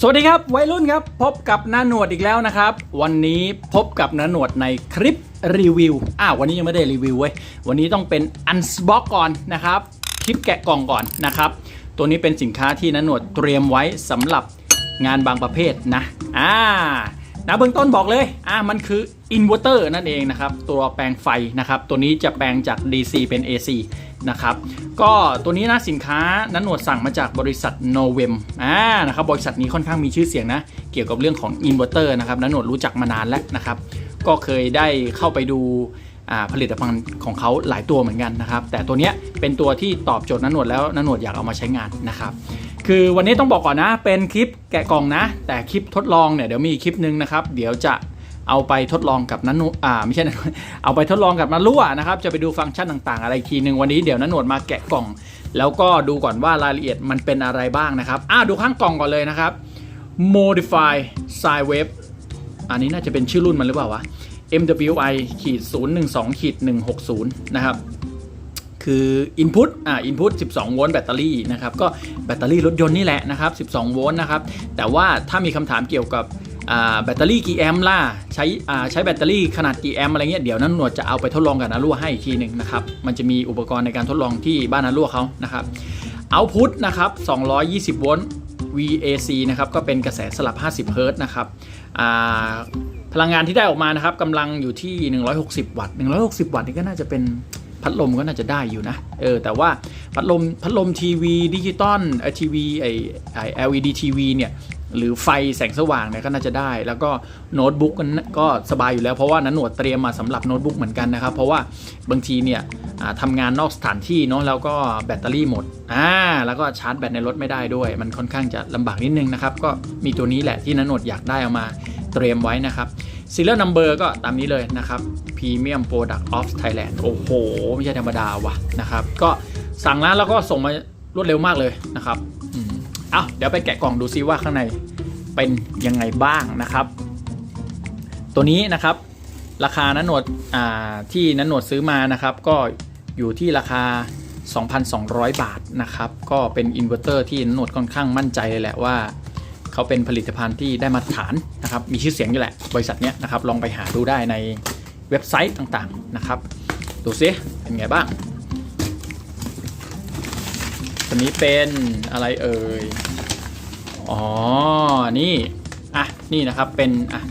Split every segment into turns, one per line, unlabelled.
สวัสดีครับวัยรุ่นครับพบกับน้าหนวดอีกแล้วนะครับ วันนี้พบกับน้าหนวดในคลิปรีวิวอ้าววันนี้ยังไม่ได้รีวิวเว้ยวันนี้ต้องเป็นอันบ็อกก่อนนะครับคลิปแกะกล่องก่อนนะครับ ตัวนี้เป็นสินค้าที่น้าหนวดเตรียมไว้สำหรับงานบางประเภทนะอ่านะเบื้องต้นบอกเลยอ่ามันคืออินเวอร์เตอร์นั่นเองนะครับ ตัวแปลงไฟนะครับ ตัวนี้จะแปลงจาก DC เป็น AC นะครับก็ตัวนี้นะสินค้านั้นหนวดสั่งมาจากบริษัท n o v e m อ่านะครับบริษัทนี้ค่อนข้างมีชื่อเสียงนะ เกี่ยวกับเรื่องของอินเวอร์เตอร์นะครับนั้นหนวดรู้จักมานานแล้วนะครับ ก็เคยได้เข้าไปดูผลิตภัณฑ์ของเขาหลายตัวเหมือนกันนะครับ แต่ตัวนี้เป็นตัวที่ตอบโจทย์นันหนวดแล้วนันหนวดอยากเอามาใช้งานนะครับ คือวันนี้ต้องบอกก่อนนะเป็นคลิปแกะกล่องนะ แต่คลิปทดลองเนี่ยเดี๋ยวมีคลิปนึงนะครับ เดี๋ยวจะ เอาไปทดลองกับนันนวดอ่าไม่ใช่นันเอาไปทดลองกับนันรั่วนะครับ จะไปดูฟังก์ชันต่างๆ อะไรอีกทีนึงวันนี้เดี๋ยวนันหนวดมาแกะกล่อง แล้วก็ดูก่อนว่ารายละเอียดมันเป็นอะไรบ้างนะครับอ่าดูข้างกล่องก่อนเลยนะครับ modify sine wave อันนี้น่าจะเป็นชื่อรุ่นมันหรือเปล่าวะ MWI ขีด012ขีด160 นะครับ คือ Input อ่า Input 12 โวลต์แบตเตอรี่นะครับ ก็แบตเตอรี่รถยนต์นี่แหละนะครับ 12 โวลต์นะครับ แต่ว่าถ้ามีคำถามเกี่ยวกับ แบตเตอรี่กี่แอมป์ล่ะใช้ใช้แบตเตอรี่ขนาดกี่แอมป์อะไรเงี้ยเดี๋ยวนั้นหนวดจะเอาไปทดลองกับนารั่วให้อีกทีหนึ่งนะครับมันจะมีอุปกรณ์ในการทดลองที่บ้านนารั่วเขานะครับ Output นะครับ220โวลต์ VAC นะครับก็เป็นกระแสสลับ 50เฮิร์ตนะครับพลังงานที่ได้ออกมานะครับกำลังอยู่ที่ 160 วัตต์ 160 วัตต์นี่ก็น่าจะเป็นพัดลมก็น่าจะได้อยู่นะเออแต่ว่าพัดลมพัดลมทีวีดิจิตอลไอทีวีไอไอ LED ทีวีเนี่ย หรือไฟแสงสว่างเนี่ยก็น่าจะได้ แล้วก็โน้ตบุ๊กก็ก็สบายอยู่แล้วเพราะว่านั้นหนวดเตรียมมาสำหรับโน้ตบุ๊กเหมือนกันนะครับ เพราะว่าบางทีเนี่ยทำงานนอกสถานที่เนาะแล้วก็แบตเตอรี่หมดอ่าแล้วก็ชาร์จแบตในรถไม่ได้ด้วย มันค่อนข้างจะลำบากนิดนึงนะครับ ก็มีตัวนี้แหละที่นันหนวดอยากได้เอามาเตรียมไว้นะครับ serial number ก็ตามนี้เลยนะครับ Premium Product of Thailand โอ้โห ไม่ใช่ธรรมดาว่ะนะครับ ก็สั่งร้านแล้วก็ส่งมารวดเร็วมากเลยนะครับ เอาเดี๋ยวไปแกะกล่องดูซิว่าข้างในเป็นยังไงบ้างนะครับ ตัวนี้นะครับราคานันหนวดที่นันหนวดซื้อมานะครับ ก็อยู่ที่ราคา 2,200 บาทนะครับ ก็เป็นอินเวอร์เตอร์ที่นันหนวดค่อนข้างมั่นใจเลยแหละว่าเขาเป็นผลิตภัณฑ์ที่ได้มาตรฐานนะครับ มีชื่อเสียงอยู่แหละ บริษัทเนี้ยนะครับ ลองไปหาดูได้ในเว็บไซต์ต่างๆนะครับ ดูซิเป็นไงบ้าง ตัวนี้เป็นอะไรเอ่ย อ๋อ นี่ อะ นี่นะครับ เป็น อะ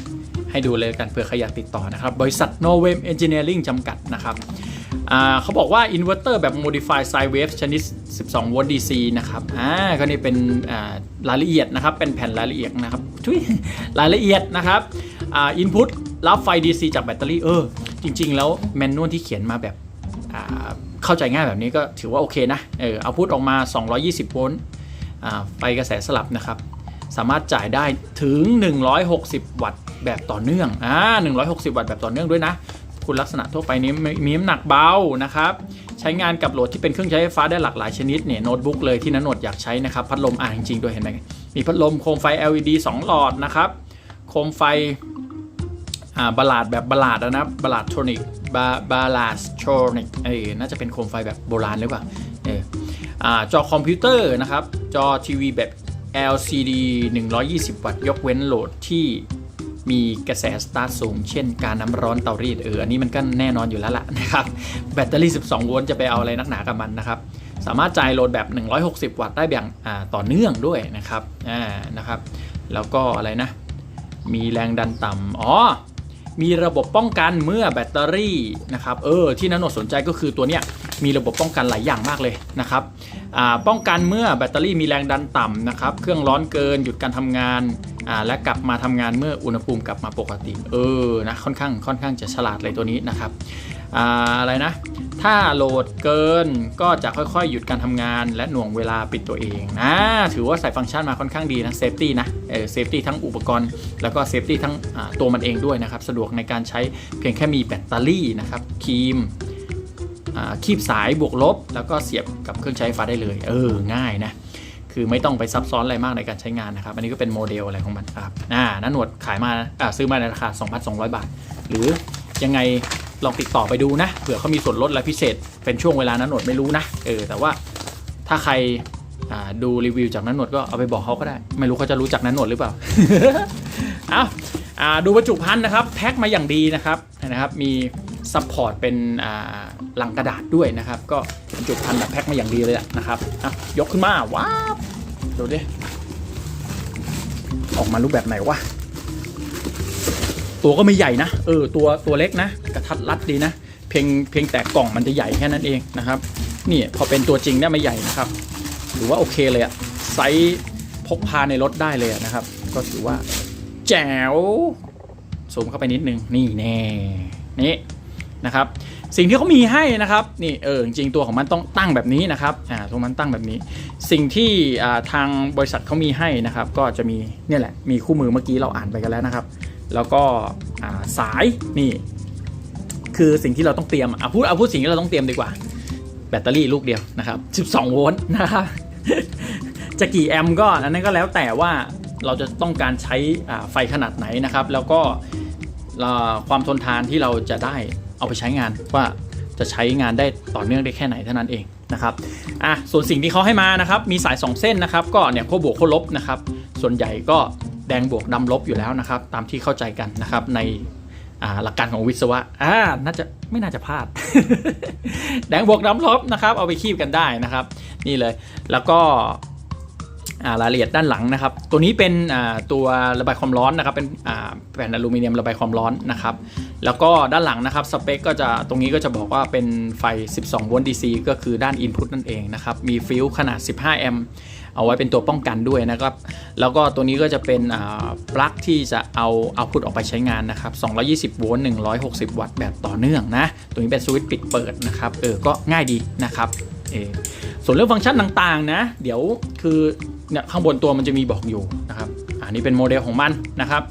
ให้ดูเลยกันเผื่อใครอยากติดต่อนะครับ บริษัท n o v e Engineering จำกัดนะครับอ่าเขาบอกว่าอินเวอร์เตอร์แบบ modify sine wave ชนิด 12 โวลต์ DC นะครับ อ่า ก็นี่เป็นอ่ารายละเอียดนะครับ เป็นแผ่นรายละเอียดนะครับทุยรายละเอียดนะครับ อ่า input รับไฟ DC จากแบตเตอรี่ เออ จริง ๆ แล้วแมนนวลที่เขียนมาแบบอ่า เข้าใจง่ายแบบนี้ก็ถือว่าโอเคนะ เออเอาพุทออกมา 220 โวลต์อ่าไฟกระแสสลับนะครับ สามารถจ่ายได้ถึง 160 วัตต์แบบต่อเนื่อง อ่า 160 วัตต์แบบต่อเนื่องด้วยนะ คุณลักษณะทั่วไปนี้มีน้ำหนักเบานะครับ ใช้งานกับโหลดที่เป็นเครื่องใช้ไฟฟ้าได้หลากหลายชนิดเนี่ยโน้ตบุ๊กเลยที่นันโนดอยากใช้นะครับ พัดลมอ่าจริงๆด้วยเห็นไหมมีพัดลมโคมไฟ LED 2 หลอดนะครับ โคมไฟอ่าบลาดแบบบลาดนะบลาดโทนิก บาบาลาสโทนิกเออน่าจะเป็นโคมไฟแบบโบราณหรือเปล่าเอออ่าจอคอมพิวเตอร์นะครับ จอทีวีแบบ LCD 120 วัตต์ ยกเว้นโหลดที่มีกระแสสตาร์ทสูง เช่นการน้ำร้อนเตารีดเอออันนี้มันก็แน่นอนอยู่แล้วล่ะนะครับแบตเตอรี่ 12 โวลต์จะไปเอาอะไรนักหนากับมันนะครับ สามารถจ่ายโหลดแบบ 160 วัตต์ได้แบบอ่าต่อเนื่องด้วยนะครับอ่านะครับ แล้วก็อะไรนะ มีแรงดันต่ำอ๋อ มีระบบป้องกันเมื่อแบตเตอรี่นะครับเออที่นันโนสนใจก็คือตัวเนี้ยมีระบบป้องกันหลายอย่างมากเลยนะครับอ่าป้องกันเมื่อแบตเตอรี่มีแรงดันต่ำนะครับเครื่องร้อนเกินหยุดการทำงานอ่าและกลับมาทำงานเมื่ออุณหภูมิกลับมาปกติ เออนะค่อนข้างค่อนข้างจะฉลาดเลยตัวนี้นะครับ อะไรนะ ถ้าโหลดเกินก็จะค่อยๆ หยุดการทำงาน และหน่วงเวลาปิดตัวเองนะถือว่าใส่ฟังก์ชันมาค่อนข้างดีนะเซฟตี้นะเออเซฟตี้ทั้งอุปกรณ์ แล้วก็เซฟตี้ทั้งตัวมันเองด้วยนะครับ สะดวกในการใช้เพียงแค่มีแบตเตอรี่นะครับครีมคีบสายบวกลบ แล้วก็เสียบกับเครื่องใช้ไฟฟ้าได้เลย เออง่ายนะคือไม่ต้องไปซับซ้อนอะไรมากในการใช้งานนะครับ อันนี้ก็เป็นโมเดลอะไรของมันครับอ่าน้าหนวดขายมาอ่าซื้อมาในราคา 2,200 บาท หรือยังไง ลองติดต่อไปดูนะเผื่อเขามีส่วนลดอะไรพิเศษ เป็นช่วงเวลานั้นหนวดไม่รู้นะเออแต่ว่าถ้าใครดูรีวิวจากนันหนวดก็เอาไปบอกเขาก็ได้ ไม่รู้เขาจะรู้จักนันหนวดหรือเปล่าเอาอาดูบรรจุภัณฑ์นะครับแพ็คมาอย่างดีนะครับนะครับมีซัพพอร์ตเป็นลังกระดาษด้วยนะครับ ก็บรรจุภัณฑ์แบบแพ็คมาอย่างดีเลยนะครับอะยกขึ้นมาว้าวดูดิออกมารูปแบบไหนวะ ตัวก็ไม่ใหญ่นะ เออ ตัวตัวเล็กนะ กระทัดรัดดีนะ เพียงเพียงแต่กล่องมันจะใหญ่แค่นั้นเองนะครับ นี่พอเป็นตัวจริงเนี่ยไม่ใหญ่นะครับถือว่าโอเคเลยอะไซส์พกพาในรถได้เลยนะครับ ก็ถือว่า แจ๋วซูมเข้าไปนิดนึง นี่แน่นี่นะครับ สิ่งที่เขามีให้นะครับ นี่เออจริงตัวของมันต้องตั้งแบบนี้นะครับ อ่าตัวมันตั้งแบบนี้ สิ่งที่อ่าทางบริษัทเขามีให้นะครับ ก็จะมีเนี่ยแหละ มีคู่มือเมื่อกี้เราอ่านไปกันแล้วนะครับ แล้วก็สายนี่ คือสิ่งที่เราต้องเตรียมเอะพูดเอาพูดสิ่งที่เราต้องเตรียมดีกว่า แบตเตอรี่ลูกเดียวนะครับ 12 โวลต์นะครับจะกี่แอมป์ก็อันนั้นก็แล้วแต่ว่าเราจะต้องการใช้ไฟขนาดไหนนะครับ แล้วก็ความทนทานที่เราจะได้เอาไปใช้งานว่าจะใช้งานได้ต่อเนื่องได้แค่ไหนเท่านั้นเองนะครับอะส่วนสิ่งที่เขาให้มานะครับ มีสาย 2 เส้นนะครับ ก็เนี่ยขั้วบวกขั้วลบนะครับ ส่วนใหญ่ก็ แดงบวกดำลบอยู่แล้วนะครับ ตามที่เข้าใจกันนะครับในหลักการของวิศวะอ่าน่าจะไม่น่าจะพลาด แดงบวกดำลบนะครับ เอาไปคีบกันได้นะครับ นี่เลย แล้วก็ รายละเอียดด้านหลังนะครับ ตัวนี้เป็นตัวระบายความร้อนนะครับ เป็นแผ่นอลูมิเนียมระบายความร้อนนะครับ แล้วก็ด้านหลังนะครับสเปคก็จะตรงนี้ก็จะบอกว่าเป็นไฟ 12 โวลต์ DC ก็คือด้าน Input นั่นเองนะครับ มีฟิลขนาด 15 แอมป์เอาไว้เป็นตัวป้องกันด้วยนะครับ แล้วก็ตัวนี้ก็จะเป็นปลั๊กที่จะเอาเอาพุทออกไปใช้งานนะครับ 220 โวลต์ 160 วัตต์แบบต่อเนื่องนะ ตัวนี้เป็นสวิตช์ปิดเปิดนะครับ เออ ก็ง่ายดีนะครับ เออส่วนเรื่องฟังก์ชันต่างๆนะ เดี๋ยวคือ เนี่ยข้างบนตัวมันจะมีบอกอยู่นะครับอันนี้เป็นโมเดลของมันนะครับ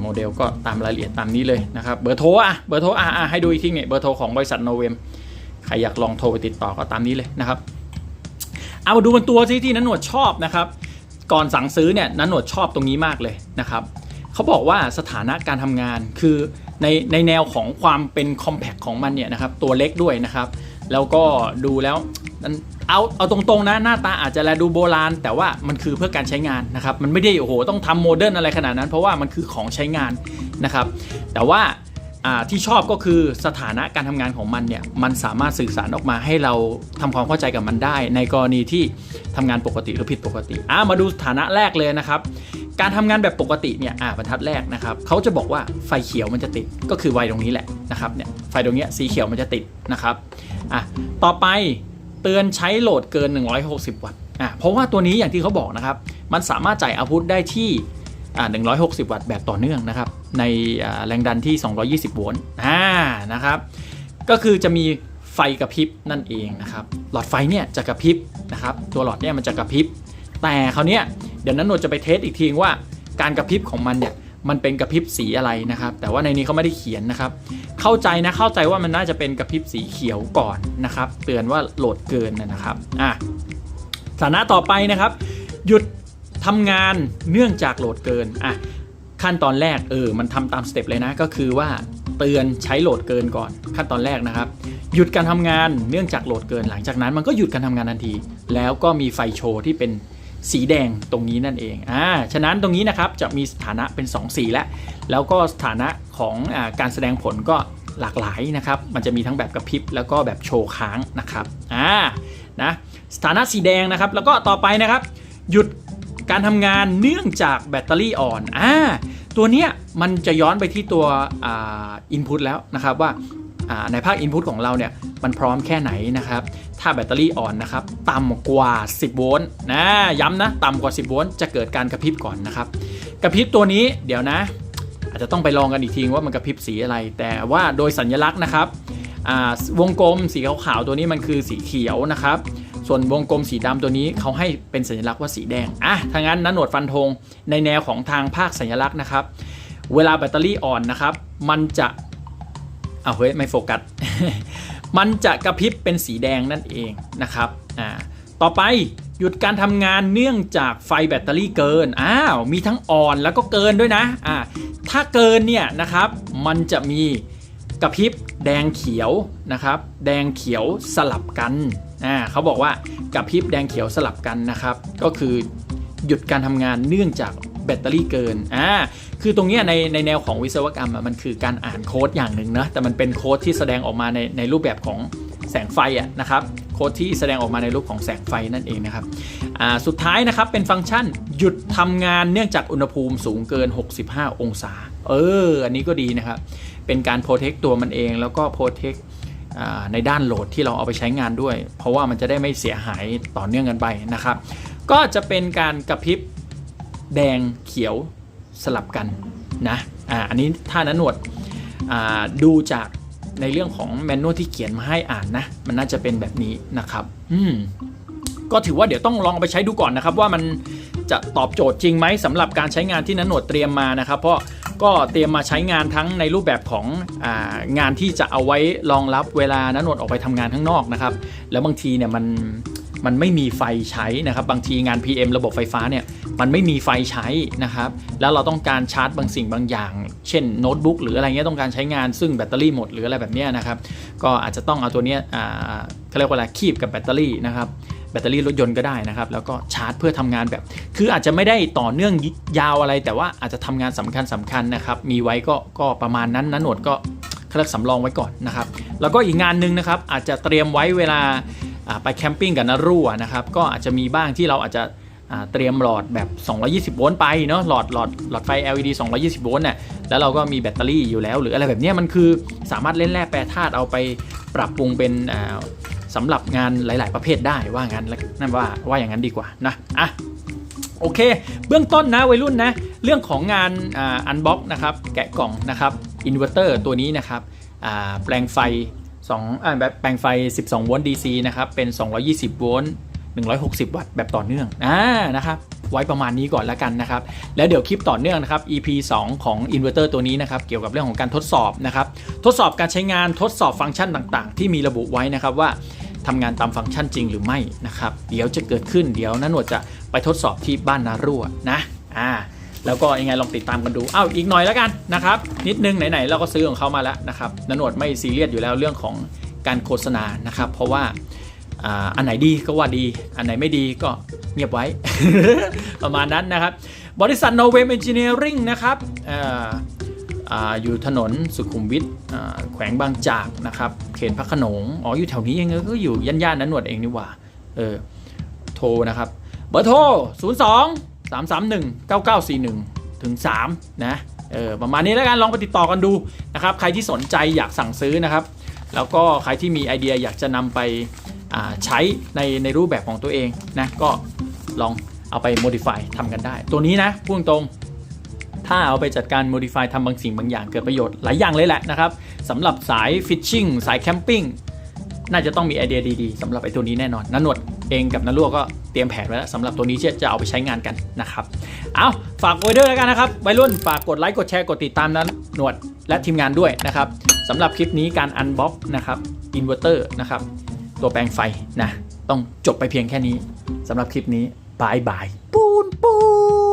โมเดลก็ตามรายละเอียดตามนี้เลยนะครับเบอร์โทรอะเบอร์โทรอะอะให้ดูอีกทีเนี่ยเบอร์โทรของบริษัทโนเวมใครอยากลองโทรไปติดต่อก็ตามนี้เลยนะครับ เอามาดูบนตัวซิที่นันหนวดชอบนะครับ ก่อนสั่งซื้อเนี่ยนันหนวดชอบตรงนี้มากเลยนะครับเขาบอกว่าสถานะการทำงานคือในในแนวของความเป็นคอมแพคของมันเนี่ยนะครับตัวเล็กด้วยนะครับ แล้วก็ดูแล้วเอาเอาตรงๆนะหน้าตาอาจจะแลดูโบราณ แต่ว่ามันคือเพื่อการใช้งานนะครับมันไม่ได้โอ้โหต้องทำโมเดิร์นอะไรขนาดนั้น เพราะว่ามันคือของใช้งานนะครับแต่ว่าที่ชอบก็คือสถานะการทำงานของมันเนี่ยมันสามารถสื่อสารออกมาให้เราทำความเข้าใจกับมันได้ ในกรณีที่ทำงานปกติหรือผิดปกติอ่ามาดูสถานะแรกเลยนะครับ การทำงานแบบปกติเนี่ยอ่าบรรทัดแรกนะครับเขาจะบอกว่าไฟเขียวมันจะติดก็คือไฟตรงนี้แหละ นะครับเนี่ยไฟตรงเนี้ยสีเขียวมันจะติดนะครับอะต่อไปเตือนใช้โหลดเกิน 160 วัตต์อะเพราะว่าตัวนี้อย่างที่เขาบอกนะครับ มันสามารถจ่ายอาพุทได้ที่อ่า160 วัตต์แบบต่อเนื่องนะครับ ในแรงดันที่ 220 โวลต์อ่านะครับ ก็คือจะมีไฟกระพริบนั่นเองนะครับ หลอดไฟเนี่ยจะกระพริบนะครับ ตัวหลอดเนี่ยมันจะกระพริบ แต่คราวเนี้ยเดี๋ยวนั้นโนจะไปเทสอีกทีว่าการกระพริบของมันเนี่ย มันเป็นกระพริบสีอะไรนะครับ แต่ว่าในนี้เขาไม่ได้เขียนนะครับ เข้าใจนะเข้าใจว่ามันน่าจะเป็นกระพริบสีเขียวก่อนนะครับ เตือนว่าโหลดเกินนะครับอะสถานะต่อไปนะครับ หยุดทำงานเนื่องจากโหลดเกินอะขั้นตอนแรกเออมันทำตามสเต็ปเลยนะก็คือว่าเตือนใช้โหลดเกินก่อน ขั้นตอนแรกนะครับ หยุดการทำงานเนื่องจากโหลดเกิน หลังจากนั้นมันก็หยุดการทำงานทันที แล้วก็มีไฟโชว์ที่เป็น สีแดงตรงนี้นั่นเองอ่าฉะนั้นตรงนี้นะครับจะมีสถานะเป็น 2 สีแล้วแล้วก็สถานะของอการแสดงผลก็หลากหลายนะครับ มันจะมีทั้งแบบกระพริบแล้วก็แบบโชว์ค้างนะครับอ่านะสถานะสีแดงนะครับ แล้วก็ต่อไปนะครับ หยุดการทำงานเนื่องจากแบตเตอรี่อ่อนอ่าตัวเนี้ยมันจะย้อนไปที่ตัวอ่าอินพุตแล้วนะครับว่า ในภาค Input ของเราเนี่ยมันพร้อมแค่ไหนนะครับ ถ้าแบตเตอรี่อ่อนนะครับต่ำกว่า 10 โวลต์นะย้ำนะต่ำกว่า 10 โวลต์จะเกิดการกระพริบก่อนนะครับ กระพริบตัวนี้เดี๋ยวนะ อาจจะต้องไปลองกันอีกทีว่ามันกระพริบสีอะไร แต่ว่าโดยสัญลักษณ์นะครับวงกลมสีขาวๆตัวนี้มันคือสีเขียวนะครับ ส่วนวงกลมสีดำตัวนี้เขาให้เป็นสัญลักษณ์ว่าสีแดงอะถ้างั้นนันหนวดฟันธงในแนวของทางภาคสัญลักษณ์นะครับ เวลาแบตเตอรี่อ่อนนะครับ มันจะ เอาเฮ้ยไม่โฟกัส มันจะกระพริบเป็นสีแดงนั่นเองนะครับอ่าต่อไปหยุดการทำงานเนื่องจากไฟแบตเตอรี่เกิน อ้าว มีทั้งอ่อนแล้วก็เกินด้วยนะอ่าถ้าเกินเนี่ยนะครับ มันจะมีกระพริบแดงเขียวนะครับ แดงเขียวสลับกันอ่าเขาบอกว่ากระพริบแดงเขียวสลับกันนะครับ ก็คือหยุดการทำงานเนื่องจาก แบตเตอรี่เกินอ่าคือตรงเนี้ยในในแนวของวิศวกรรมมันคือการอ่านโค้ดอย่างหนึ่งนะแต่มันเป็นโค้ดที่แสดงออกมาในในรูปแบบของแสงไฟอะนะครับโค้ดที่แสดงออกมาในรูปของแสงไฟนั่นเองนะครับอ่าสุดท้ายนะครับเป็นฟังก์ชันหยุดทำงานเนื่องจากอุณหภูมิสูงเกิน 65 องศา เออ อันนี้ก็ดีนะครับ เป็นการโปรเทคตัวมันเองแล้วก็โปรเทคในด้านโหลดที่เราเอาไปใช้งานด้วย เพราะว่ามันจะได้ไม่เสียหายต่อเนื่องกันไปนะครับ ก็จะเป็นการกระพริบ แดงเขียวสลับกันนะอ่าอันนี้ถ้านั้นหนวดอ่าดูจากในเรื่องของแมนนวลที่เขียนมาให้อ่านนะ มันน่าจะเป็นแบบนี้นะครับ อืมก็ถือว่าเดี๋ยวต้องลองเอาไปใช้ดูก่อนนะครับ ว่ามันจะตอบโจทย์จริงไหมสำหรับการใช้งานที่นันหนวดเตรียมมานะครับ เพราะก็เตรียมมาใช้งานทั้งในรูปแบบของอางานที่จะเอาไว้รองรับเวลานันหนวดออกไปทำงานข้างนอกนะครับ แล้วบางทีเนี่ยมัน มันไม่มีไฟใช้นะครับบางทีงาน PM ระบบไฟฟ้าเนี่ยมันไม่มีไฟใช้นะครับแล้วเราต้องการชาร์จบางสิ่งบางอย่าง เช่นโน้ตบุ๊กหรืออะไรเงี้ยต้องการใช้งานซึ่งแบตเตอรี่หมดหรืออะไรแบบเนี้ยนะครับก็อาจจะต้องเอาตัวเนี้ยอ่าเขาเรียกว่าอะไรคีบกับแบตเตอรี่นะครับแบตเตอรี่รถยนต์ก็ได้นะครับ แล้วก็ชาร์จเพื่อทำงานแบบ คืออาจจะไม่ได้ต่อเนื่องยาวอะไร แต่ว่าอาจจะทำงานสำคัญสำคัญนะครับ มีไว้ก็ก็ประมาณนั้นนะหนวดก็เขาเรียกสำรองไว้ก่อนนะครับ แล้วก็อีกงานหนึ่งนะครับ อาจจะเตรียมไว้เวลา ไปแคมปิ้งกับนารั่วนะครับก็อาจจะมีบ้างที่เราอาจจะเตรียมหลอดแบบ 220 โวลต์ไปเนาะหลอดหลอดหลอดไฟ LED 220 โวลต์เนี่ยแล้วเราก็มีแบตเตอรี่อยู่แล้ว หรืออะไรแบบนี้มันคือสามารถเล่นแร่แปรธาตุเอาไปปรับปรุงเป็นอ่าสำหรับงานหลาย ๆ ประเภทได้ว่างั้นวนั่นว่าว่าอย่างนั้นดีกว่านะอะโอเค เบื้องต้นนะวัยรุ่นนะเรื่องของงานอันบ็อกนะครับแกะกล่องนะครับอินเวอร์เตอร์ตัวนี้นะครับแปลงไฟ 2อ่าแบบแปลงไฟ 12 โวลต์ DC นะครับ เป็น 220 โวลต์ 160 วัตต์แบบต่อเนื่องอ่านะครับ ไว้ประมาณนี้ก่อนแล้วกันนะครับ แล้วเดี๋ยวคลิปต่อเนื่องนะครับ EP 2 ของอินเวอร์เตอร์ตัวนี้นะครับ เกี่ยวกับเรื่องของการทดสอบนะครับ ทดสอบการใช้งาน ทดสอบฟังก์ชันต่างๆ ที่มีระบุไว้นะครับว่าทำงานตามฟังก์ชันจริงหรือไม่นะครับ เดี๋ยวจะเกิดขึ้น เดี๋ยวนันหนวดจะไปทดสอบที่บ้านนารั่วนะ อ่า แล้วก็ยังไงลองติดตามกันดูอ้าวอีกหน่อยแล้วกันนะครับ นิดนึงไหนๆเราก็ซื้อของเขามาแล้วนะครับนนหนวดไม่ซีเรียสอยู่แล้วเรื่องของการโฆษณานะครับ เพราะว่าอ่าอันไหนดีก็ว่าดี อันไหนไม่ดีก็เงียบไว้ ประมาณนั้นนะครับ บริษัท n o v e m Engineering นะครับอ่าอ่าอยู่ถนนสุขุมวิทแขวงบางจากนะครับ เขตพระขนง อ๋อ อยู่แถวนี้เองเออก็อยู่ย่านๆนั้นหนวดเองนี่หว่า เออ โทรนะครับ เบอร์โทร 02 331 9941 ถึง 3 นะเออประมาณนี้แล้วกันลองไปติดต่อกันดูนะครับ ใครที่สนใจอยากสั่งซื้อนะครับ แล้วก็ใครที่มีไอเดียอยากจะนำไปใช้ในในรูปแบบของตัวเองนะก็ลองเอาไป modify ทำกันได้ ตัวนี้นะพูดตรงถ้าเอาไปจัดการ modify ทำบางสิ่งบางอย่างเกิดประโยชน์หลายอย่างเลยแหละนะครับสำหรับสาย fishing สายแคมปิ้งน่าจะต้องมีไอเดียดีๆสำหรับไอตัวนี้แน่นอนนันหนวดเองกับนันลวกก็เตรียมแผนไว้แล้วสำหรับตัวนี้ที่จะเอาไปใช้งานกันนะครับเอาฝากไว้ด้วยแล้วกันนะครับวัยรุ่นฝากกดไลค์กดแชร์กดติดตามนันหนวดและทีมงานด้วยนะครับสำหรับคลิปนี้การอันบ็อกนะครับอินเวอร์เตอร์นะครับตัวแปลงไฟนะต้องจบไปเพียงแค่นี้สำหรับคลิปนี้บายบายปูนปูน